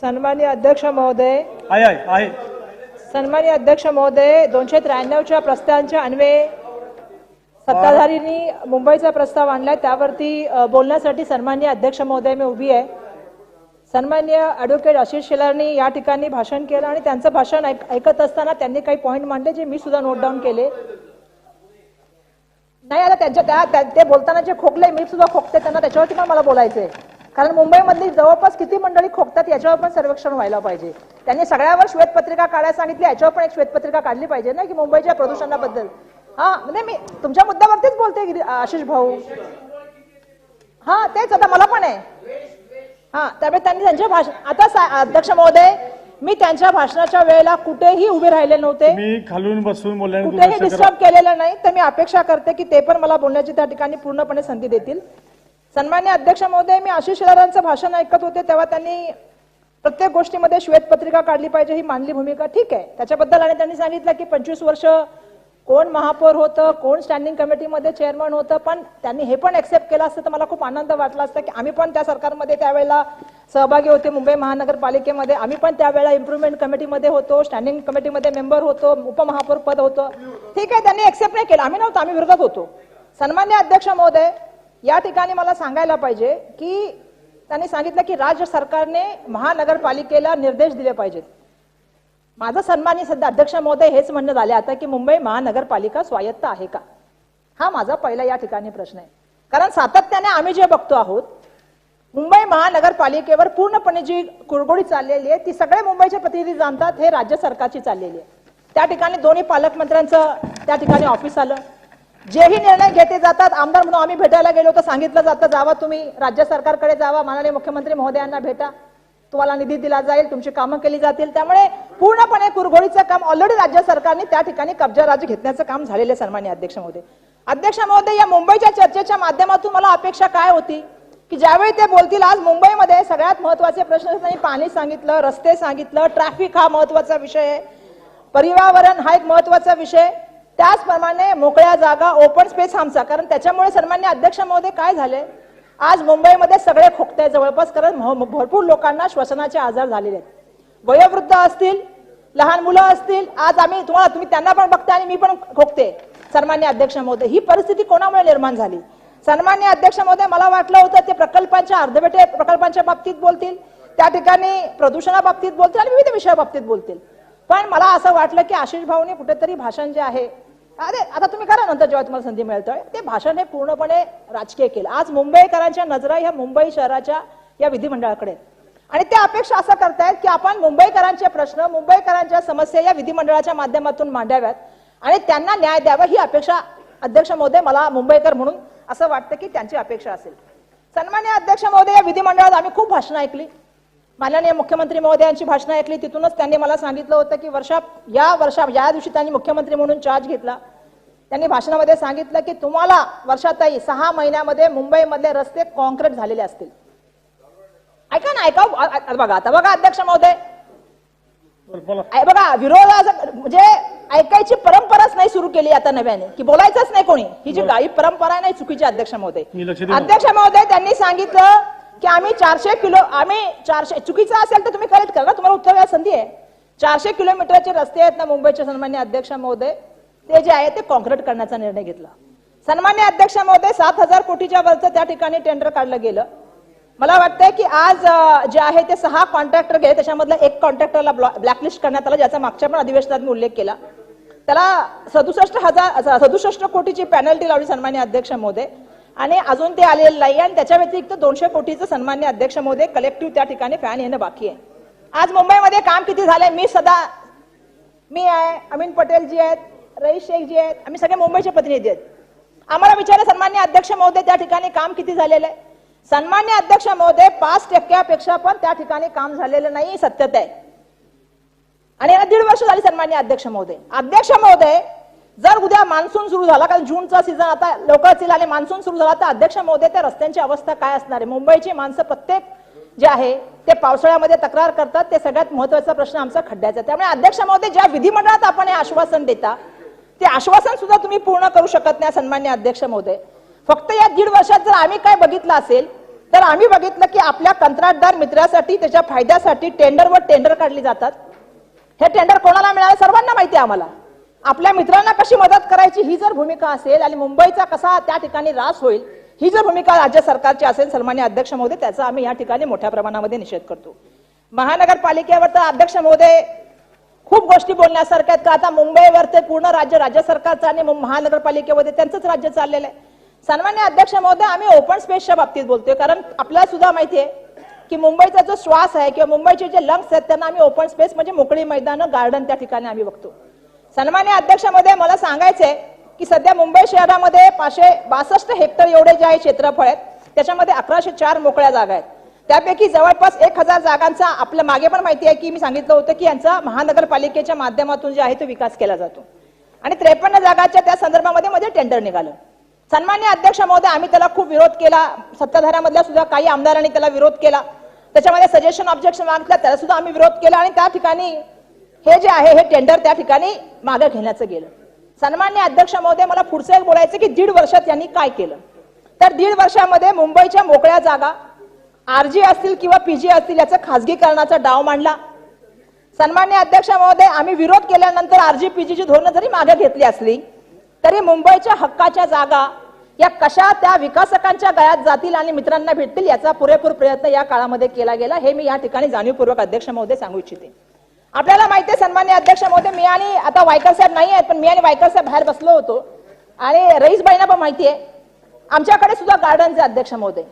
सन्मान्य अध्यक्ष महोदय. आहे आहे आहे. सन्मान्य अध्यक्ष महोदय दोनशे त्र्याण्णवच्या प्रस्तावांच्या अन्वये सत्ताधारींनी मुंबईचा प्रस्ताव आणलाय. त्यावरती बोलण्यासाठी सन्मान्य अध्यक्ष महोदय मी उभी आहे. सन्मान्य ॲडव्होकेट आशिष शेलारनी या ठिकाणी भाषण केलं आणि त्यांचं भाषण ऐक ऐकत असताना त्यांनी काही पॉईंट मांडले जे मी सुद्धा नोट डाऊन केले. नाही आता त्यांच्या त्या त्या- ते बोलताना जे खोकले मी सुद्धा खोकते त्यांना त्याच्यावरती पण मला बोलायचंय. कारण मुंबईमधली जवळपास किती मंडळी खोकतात याच्यावर पण सर्वेक्षण व्हायला पाहिजे. त्यांनी सगळ्यावर श्वेतपत्रिका काढायला सांगितली याच्यावर पण एक श्वेतपत्रिका काढली पाहिजे ना की मुंबईच्या प्रदूषणाबद्दल. हा म्हणजे मी तुमच्या मुद्द्यावरतीच बोलते आशिष भाऊ. हा तेच आता मला पण आहे. हा त्यामुळे त्यांनी त्यांच्या भाषण आता अध्यक्ष महोदय मी त्यांच्या भाषणाच्या वेळेला कुठेही उभे राहिले नव्हते. मी खालून बसून कुठेही डिस्टर्ब केलेलं नाही तर मी अपेक्षा करते की ते पण मला बोलण्याची त्या ठिकाणी पूर्णपणे संधी देतील. सन्मान्य अध्यक्ष महोदय मी आशिष शेलारांचं भाषण ऐकत होते तेव्हा त्यांनी प्रत्येक गोष्टीमध्ये श्वेतपत्रिका काढली पाहिजे ही मानली भूमिका ठीक आहे. त्याच्याबद्दल आणि त्यांनी सांगितलं की पंचवीस वर्ष कोण महापौर होतं कोण स्टँडिंग कमिटीमध्ये चेअरमन होतं पण त्यांनी हे पण एक्सेप्ट केलं असतं तर मला खूप आनंद वाटला असता की आम्ही पण त्या सरकारमध्ये त्यावेळेला सहभागी होते मुंबई महानगरपालिकेमध्ये. आम्ही पण त्यावेळेला इम्प्रुव्हमेंट कमिटीमध्ये होतो स्टँडिंग कमिटीमध्ये मेंबर होतो उपमहापौर पद होतं. ठीक आहे त्यांनी एक्सेप्ट नाही केलं. आम्ही नव्हतं आम्ही विरोधात होतो. सन्मान्य अध्यक्ष महोदय या ठिकाणी मला सांगायला पाहिजे की त्यांनी सांगितलं की राज्य सरकारने महानगरपालिकेला निर्देश दिले पाहिजेत. माझं सन्मान्य सध्या अध्यक्ष महोदय हेच म्हणणं झाले आता की मुंबई महानगरपालिका स्वायत्त आहे का? हा माझा पहिला या ठिकाणी प्रश्न आहे. कारण सातत्याने आम्ही जे बघतो आहोत मुंबई महानगरपालिकेवर पूर्णपणे जी कुरगोडी चाललेली आहे ती सगळे मुंबईचे प्रतिनिधी जाणतात हे राज्य सरकारची चाललेली आहे. त्या ठिकाणी दोन्ही पालकमंत्र्यांचं त्या ठिकाणी ऑफिस आलं. जेही निर्णय घेते जातात आमदार म्हणून आम्ही भेटायला गेलो तर सांगितलं जातं जावा तुम्ही राज्य सरकारकडे जावा माननीय मुख्यमंत्री महोदयांना भेटा. तुम्हाला निधी दिला जाईल तुमची कामं केली जातील. त्यामुळे पूर्णपणे कुरघोडीचं काम ऑलरेडी राज्य सरकारने त्या ठिकाणी कब्जा राज घेतण्याचं काम झालेलं आहे सन्मान्य अध्यक्ष महोदय. अध्यक्ष महोदय या मुंबईच्या चर्चेच्या माध्यमातून मला अपेक्षा काय होती? की ज्यावेळी ते बोलतील आज मुंबईमध्ये सगळ्यात महत्त्वाचे प्रश्न त्यांनी पाणी सांगितलं रस्ते सांगितलं ट्रॅफिक हा महत्त्वाचा विषय आहे. पर्यावरण हा एक महत्त्वाचा विषय त्याचप्रमाणे मोकळ्या जागा ओपन स्पेस आमचा. कारण त्याच्यामुळे सन्मान्य अध्यक्ष महोदय काय झाले? आज मुंबईमध्ये सगळे खोकते जवळपास कारण भरपूर लोकांना श्वसनाचे आजार झालेले आहेत. वयोवृद्ध असतील लहान मुलं असतील आज आम्ही तुम्हाला तुम्ही त्यांना पण बघते आणि मी पण खोकते सन्मान्य अध्यक्ष महोदय. ही परिस्थिती कोणामुळे निर्माण झाली? सन्मान्य अध्यक्ष महोदय मला वाटलं होतं ते प्रकल्पांच्या अर्धवेटे प्रकल्पांच्या बाबतीत बोलतील त्या ठिकाणी प्रदूषणाबाबतीत बोलतील आणि विविध विषयाबाबतीत बोलतील. पण मला असं वाटलं की आशिष भाऊने कुठेतरी भाषण जे आहे अरे आता तुम्ही करा नंतर जेव्हा तुम्हाला संधी मिळतोय. ते भाषण हे पूर्णपणे राजकीय केलं. आज मुंबईकरांच्या नजरा ह्या मुंबई शहराच्या या विधिमंडळाकडे आणि त्या अपेक्षा असं करतायत की आपण मुंबईकरांचे प्रश्न मुंबईकरांच्या समस्या या विधिमंडळाच्या माध्यमातून मांडाव्यात आणि त्यांना न्याय द्यावा ही अपेक्षा अध्यक्ष महोदय मला मुंबईकर म्हणून असं वाटतं की त्यांची अपेक्षा असेल. सन्मान्य अध्यक्ष महोदय या विधिमंडळात आम्ही खूप भाषणं ऐकली. माननीय मुख्यमंत्री महोदयांची भाषणं ऐकली तिथूनच त्यांनी मला सांगितलं होतं की वर्षा या वर्षा या दिवशी त्यांनी मुख्यमंत्री म्हणून चार्ज घेतला. त्यांनी भाषणामध्ये सांगितलं की तुम्हाला वर्षाताई सहा महिन्यामध्ये मुंबईमधले रस्ते कॉन्क्रीट झालेले असतील. ऐका ना ऐका बघा आता बघा अध्यक्ष महोदय. बघा विरोधाचं म्हणजे ऐकायची परंपराच नाही सुरू केली आता नव्याने. की बोलायचंच नाही कोणी. ही जी गाई परंपरा नाही चुकीची अध्यक्ष महोदय. अध्यक्ष महोदय त्यांनी सांगितलं की आम्ही चारशे किलो आम्ही चारशे चुकीचं असेल तर तुम्ही करेक्ट करा. ना, तुम्हाला उत्तर द्यायला संधी आहे. चारशे किलोमीटरचे रस्ते आहेत ना मुंबईचे सन्मान्य अध्यक्ष महोदय. ते जे आहे ते कॉन्क्रीट करण्याचा निर्णय घेतला. सन्मान्य अध्यक्ष महोदय सात हजार कोटीच्या वरचं त्या ठिकाणी टेंडर काढलं गेलं. मला वाटतंय की आज जे आहे ते सहा कॉन्ट्रॅक्टर गेले त्याच्यामधलं एक कॉन्ट्रॅक्टरला ब्लॅकलिस्ट करण्यात आला ज्याचा मागच्या पण अधिवेशनात मी उल्लेख केला. त्याला सदुसष्ट हजार सदुसष्ट कोटीची पॅनल्टी लावली सन्मान्य अध्यक्ष महोदय. आणि अजून ते आलेलं नाही आणि त्याच्या व्यतिरिक्त दोनशे कोटीचं सन्मान्य अध्यक्ष महोदय कलेक्टिव्ह त्या ठिकाणी फॅन येणं बाकी आहे. आज मुंबईमध्ये काम किती झालंय? मी सदा मी आहे अमीन पटेल जी आहेत रईस शेख जी आहेत आम्ही सगळे मुंबईचे प्रतिनिधी आहेत. आम्हाला विचारलं सन्मान्य अध्यक्ष महोदय त्या ठिकाणी काम किती झालेलं आहे? सन्मान्य अध्यक्ष महोदय पाच टक्क्यापेक्षा पण त्या ठिकाणी काम झालेलं नाही सत्यत सत्यता आहे. आणि याला दीड वर्ष झाली सन्मान्य अध्यक्ष महोदय. अध्यक्ष महोदय जर उद्या मान्सून सुरू झाला कारण जूनचा सीझन आता लवकरच येईल आणि मान्सून सुरू झाला तर अध्यक्ष महोदय त्या रस्त्यांची अवस्था काय असणार आहे? मुंबईची माणसं प्रत्येक जे आहे ते पावसाळ्यामध्ये तक्रार करतात ते सगळ्यात महत्त्वाचा प्रश्न आमचा खड्ड्याचा त्यामुळे अध्यक्ष महोदय ज्या विधिमंडळात आपण हे आश्वासन देता ते आश्वासन सुद्धा तुम्ही पूर्ण करू शकत नाही सन्मान्य अध्यक्ष महोदय. फक्त या दीड वर्षात जर आम्ही काय बघितलं असेल तर आम्ही बघितलं की आपल्या कंत्राटदार मित्रासाठी त्याच्या फायद्यासाठी टेंडरवर टेंडर काढली जातात. हे टेंडर कोणाला मिळालं? सर्वांना माहिती आहे आम्हाला. आपल्या मित्रांना कशी मदत करायची ही जर भूमिका असेल आणि मुंबईचा कसा त्या ठिकाणी रास होईल ही जर भूमिका राज्य सरकारची असेल सन्मान्य अध्यक्ष महोदय त्याचा आम्ही या ठिकाणी मोठ्या प्रमाणामध्ये निषेध करतो. महानगरपालिकेवर तर अध्यक्ष महोदय खूप गोष्टी बोलण्यासारख्या आहेत का? आता मुंबईवर ते पूर्ण राज्य राज्य सरकारचं आणि महानगरपालिकेमध्ये त्यांचंच राज्य चाललेलं आहे. सन्मान्य अध्यक्ष महोदय आम्ही ओपन स्पेसच्या बाबतीत बोलतोय कारण आपल्याला सुद्धा माहिती आहे की मुंबईचा जो श्वास आहे किंवा मुंबईचे जे लंग्स आहेत त्यांना आम्ही ओपन स्पेस म्हणजे मोकळी मैदानं गार्डन त्या ठिकाणी आम्ही बघतो. सन्मान्य अध्यक्ष महोदय मला सांगायचंय की सध्या मुंबई शहरामध्ये पाचशे बासष्ट हेक्टर एवढे जे आहे क्षेत्रफळ आहेत त्याच्यामध्ये अकराशे चार मोकळ्या जागा आहेत. त्यापैकी जवळपास एक हजार जागांचा आपल्या मागे पण माहिती आहे की मी सांगितलं होतं की यांचा महानगरपालिकेच्या माध्यमातून जे आहे तो विकास केला जातो. आणि त्रेपन्न जागाच्या त्या संदर्भामध्ये मध्ये टेंडर निघालं. सन्मान्य अध्यक्ष महोदय आम्ही त्याला खूप विरोध केला. सत्ताधाऱ्यामधल्या सुद्धा काही आमदारांनी त्याला विरोध केला. त्याच्यामध्ये सजेशन ऑब्जेक्शन मागितलं त्याला सुद्धा आम्ही विरोध केला आणि त्या ठिकाणी हे जे आहे हे टेंडर त्या ठिकाणी मागे घेण्याचं गेलं. सन्मान्य अध्यक्ष महोदय मला पुढचं एक बोलायचं की दीड वर्षात यांनी काय केलं? तर दीड वर्षामध्ये मुंबईच्या मोकळ्या जागा आरजी असतील किंवा पीजी असतील याचं खासगीकरणाचा डाव मांडला. सन्मान्य अध्यक्ष महोदय आम्ही विरोध केल्यानंतर आरजी पीजीची धोरणं जरी मागे घेतली असली तरी मुंबईच्या हक्काच्या जागा या कशा त्या विकासकांच्या गळ्यात जातील आणि मित्रांना भेटतील याचा पुरेपूर प्रयत्न या काळामध्ये केला गेला हे मी या ठिकाणी जाणीवपूर्वक अध्यक्ष महोदय सांगू इच्छिते. आपल्याला माहिती आहे सन्मान्य अध्यक्ष महोदय मी आणि आता वायकर साहेब नाही आहेत पण मी आणि वायकर साहेब बाहेर बसलो होतो. आणि रईसबाईंना पण माहिती आहे आमच्याकडे सुद्धा गार्डनचे अध्यक्ष महोदय.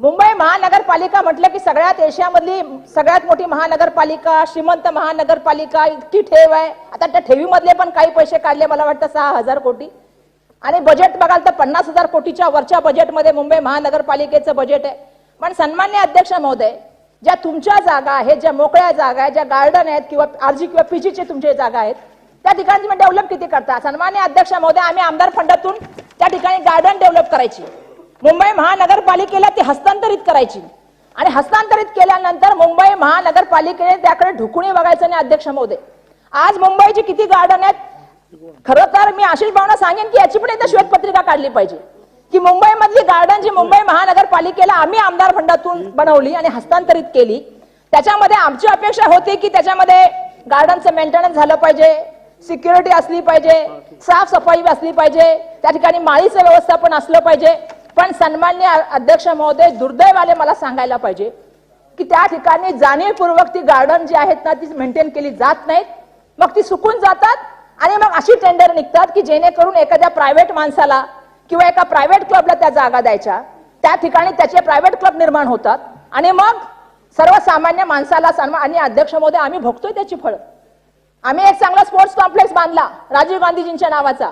मुंबई महानगरपालिका म्हटलं की सगळ्यात एशियामधली सगळ्यात मोठी महानगरपालिका श्रीमंत महानगरपालिका इतकी ठेव आहे. आता त्या ठेवीमधले पण काही पैसे काढले मला वाटतं सहा हजार कोटी. आणि बजेट बघाल तर पन्नास हजार कोटीच्या वरच्या बजेटमध्ये मुंबई महानगरपालिकेचं बजेट आहे. पण सन्मान्य अध्यक्ष महोदय ज्या तुमच्या जागा आहेत ज्या मोकळ्या जागा आहेत ज्या गार्डन आहेत किंवा आरजी किंवा पीजीचे तुमचे जागा आहेत त्या ठिकाणी तुम्ही डेव्हलप किती करता? सन्मान्य अध्यक्ष महोदय आम्ही आमदार फंडातून त्या ठिकाणी गार्डन डेव्हलप करायची. मुंबई महानगरपालिकेला ती हस्तांतरित करायची. आणि हस्तांतरित केल्यानंतर मुंबई महानगरपालिकेने त्याकडे ढुकुणी बघायचं नाही अध्यक्ष महोदय. आज मुंबईची किती गार्डन आहेत? खरं तर मी आशिष भावना सांगेन की याची पण एकदा श्वेतपत्रिका काढली पाहिजे. की मुंबई मधली गार्डन जी मुंबई महानगरपालिकेला आम्ही आमदार फंडातून बनवली आणि हस्तांतरित केली. त्याच्यामध्ये आमची अपेक्षा होती की त्याच्यामध्ये गार्डनचं मेंटेनन्स झालं पाहिजे सिक्युरिटी असली पाहिजे साफसफाई असली पाहिजे त्या ठिकाणी माळीचं व्यवस्थापन असलं पाहिजे. पण सन्मान्य अध्यक्ष महोदय दुर्दैवाने मला सांगायला पाहिजे की त्या ठिकाणी जाणीवपूर्वक ती गार्डन जी आहेत ना ती मेंटेन केली जात नाहीत. मग ती सुकून जातात आणि मग अशी टेंडर निघतात की जेणेकरून एखाद्या प्रायव्हेट माणसाला किंवा एका प्रायव्हेट क्लबला त्या जागा द्यायच्या. त्या ठिकाणी त्याचे प्रायव्हेट क्लब निर्माण होतात. आणि मग सर्वसामान्य माणसाला सन्मान आणि अध्यक्ष महोदय आम्ही भोगतोय त्याची फळ. आम्ही एक चांगला स्पोर्ट्स कॉम्प्लेक्स बांधला राजीव गांधीजींच्या नावाचा.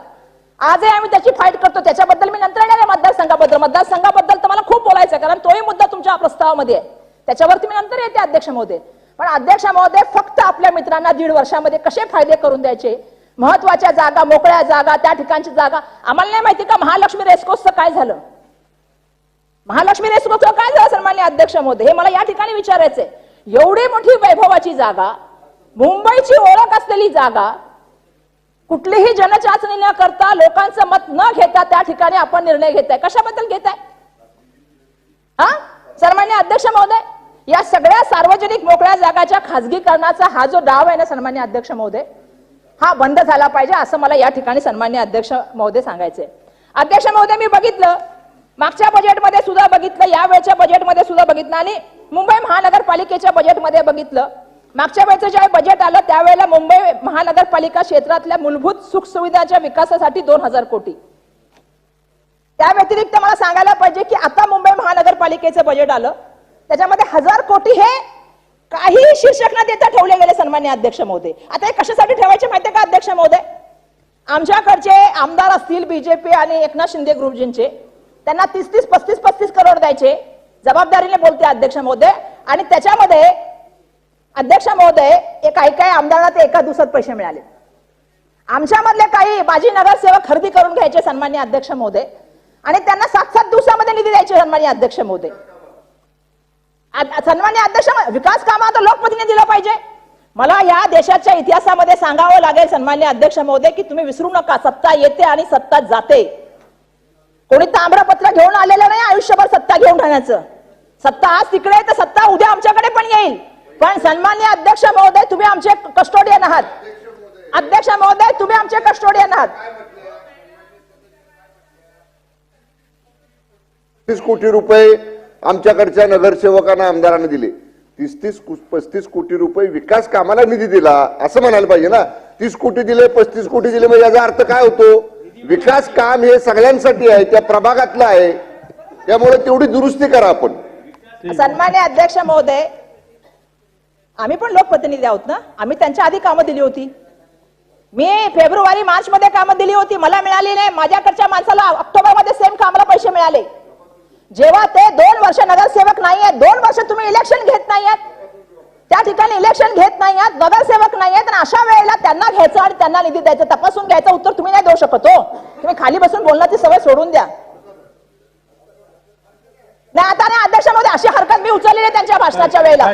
आजही आम्ही त्याची फाईट करतो. त्याच्याबद्दल मी नंतर येणार आहे मतदारसंघाबद्दल. मतदारसंघाबद्दल तर मला खूप बोलायचं आहे कारण तोही मुद्दा तुमच्या प्रस्तावामध्ये आहे. त्याच्यावरती मी नंतर येते अध्यक्ष महोदय. पण अध्यक्ष महोदय फक्त आपल्या मित्रांना दीड वर्षामध्ये कसे फायदे करून द्यायचे? महत्त्वाच्या जागा मोकळ्या जागा त्या ठिकाणची जागा. आम्हाला नाही माहिती का महालक्ष्मी रेसकोर्सचं काय झालं? महालक्ष्मी रेसकोर्सचं काय झालं सन्मान्य अध्यक्ष मोदी हे मला या ठिकाणी विचारायचंय. एवढी मोठी वैभवाची जागा मुंबईची ओळख असलेली जागा कुठलीही जनचाचणी न करता लोकांचं मत न घेता त्या ठिकाणी आपण निर्णय घेताय. कशाबद्दल घेताय? हा? सन्मान्य अध्यक्ष महोदय या सगळ्या सार्वजनिक मोकळ्या जागाच्या खासगीकरणाचा हा जो डाव आहे ना सन्मान्य अध्यक्ष महोदय हा बंद झाला पाहिजे असं मला या ठिकाणी सन्मान्य अध्यक्ष महोदय सांगायचे. अध्यक्ष महोदय मी बघितलं. मागच्या बजेटमध्ये सुद्धा बघितलं यावेळच्या बजेटमध्ये सुद्धा बघितलं आणि मुंबई महानगरपालिकेच्या बजेटमध्ये बघितलं. मागच्या वेळेचं ज्यावेळी बजेट आलं त्यावेळेला मुंबई महानगरपालिका क्षेत्रातल्या मूलभूत सुखसुविधाच्या विकासासाठी दोन हजार कोटी. त्या व्यतिरिक्त मला सांगायला पाहिजे की आता मुंबई महानगरपालिकेचं बजेट आलं. त्याच्यामध्ये हजार कोटी हे काहीही शीर्षक न देता ठेवले गेले सन्मान्य अध्यक्ष महोदय. आता हे कशासाठी ठेवायचे माहितीये का अध्यक्ष महोदय? आमच्याकडचे आमदार असतील बीजेपी आणि एकनाथ शिंदे ग्रुपजींचे त्यांना तीस तीस पस्तीस पस्तीस करोड द्यायचे. जबाबदारीने बोलते अध्यक्ष महोदय. आणि त्याच्यामध्ये अध्यक्ष महोदय हे काही काही आमदारांना ते एका दिवसात पैसे मिळाले. आमच्यामधले काही माजी नगरसेवक खरेदी करून घ्यायचे सन्मान्य अध्यक्ष महोदय. आणि त्यांना सात सात दिवसामध्ये निधी द्यायचे सन्मान्य अध्यक्ष महोदय. सन्मान्य अध्यक्ष विकास कामात लोकप्रतिनिधी दिलं पाहिजे. मला या देशाच्या इतिहासामध्ये सांगावं लागेल सन्मान्य अध्यक्ष महोदय की तुम्ही विसरू नका. सत्ता येते आणि सत्ता जाते. कोणी ताम्रपत्र घेऊन आलेलं नाही आयुष्यभर सत्ता घेऊन राहण्याचं. सत्ता आज तिकडे तर सत्ता उद्या आमच्याकडे पण येईल. पण सन्मान्य अध्यक्ष महोदय तुम्ही आमचे कस्टोडियन आहात. अध्यक्ष महोदय तुम्ही आमचे कस्टोडियन आहात. कोटी रुपये आमच्याकडच्या नगरसेवकांना आमदारांना दिले. तीस तीस पस्तीस कोटी रुपये विकास कामाला निधी दिला असं म्हणायला पाहिजे ना. तीस कोटी दिले पस्तीस कोटी दिले म्हणजे याचा अर्थ काय होतो? विकास काम हे सगळ्यांसाठी आहे त्या प्रभागातलं आहे. त्यामुळे तेवढी दुरुस्ती करा आपण. सन्मान्य अध्यक्ष महोदय आम्ही पण लोकप्रतिनिधी आहोत ना? आम्ही त्यांच्या आधी कामं दिली होती. मी फेब्रुवारी मार्च मध्ये कामं दिली होती मला मिळाली नाही माझ्याकडच्या माणसाला ऑक्टोबरमध्ये सेम कामाला पैसे मिळाले. जेव्हा ते दोन वर्ष नगरसेवक नाही आहेत दोन वर्ष तुम्ही इलेक्शन घेत नाही आहेत त्या ठिकाणी इलेक्शन घेत नाही आहात नगरसेवक नाही आहेत आणि अशा वेळेला त्यांना घ्यायचं आणि त्यांना निधी द्यायचं तपासून घ्यायचं उत्तर तुम्ही नाही देऊ शकत हो. तुम्ही खाली बसून बोलण्याची सवय सोडून द्या. नाही आता नाही अशी हरकत मी उचलली नाही त्यांच्या भाषणाच्या वेळेला.